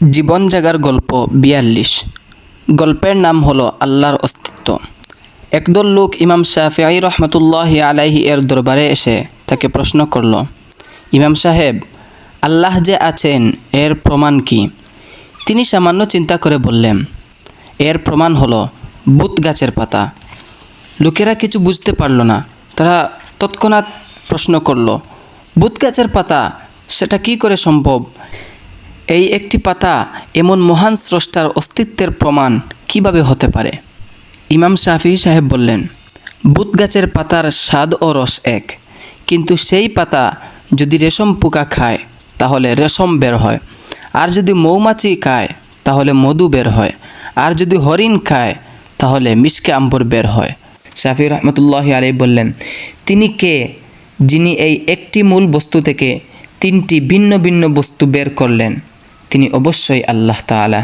জীবন জাগার গল্প বিয়াল্লিশ। গল্পের নাম হলো আল্লাহর অস্তিত্ব। একদল লোক ইমাম শাফিআই রহমতুল্লাহ আলাইহি এর দরবারে এসে তাকে প্রশ্ন করল, ইমাম সাহেব, আল্লাহ যে আছেন, এর প্রমাণ কি? তিনি সামান্য চিন্তা করে বললেন, এর প্রমাণ হলো বুত গাছের পাতা। লোকেরা কিছু বুঝতে পারল না। তারা তৎক্ষণাৎ প্রশ্ন করল বুত গাছের পাতা, সেটা কি করে সম্ভব? এই একটি পাতা এমন মহান স্রষ্টার অস্তিত্বের প্রমাণ কীভাবে হতে পারে? ইমাম শাফি সাহেব বললেন বুত গাছের পাতার স্বাদ ও রস এক, কিন্তু সেই পাতা যদি রেশম পোকা খায়, তাহলে রেশম বের হয়। আর যদি মৌমাছি খায়, তাহলে মধু বের হয়। আর যদি হরিণ খায়, তাহলে মিসকে আম্বর বের হয়। শাফি রহমতুল্লাহ আলী বললেন, তিনি কে? যিনি এই একটি মূল বস্তু থেকে তিনটি ভিন্ন ভিন্ন বস্তু বের করলেন। তিনি অবশ্যই আল্লাহ তাআলা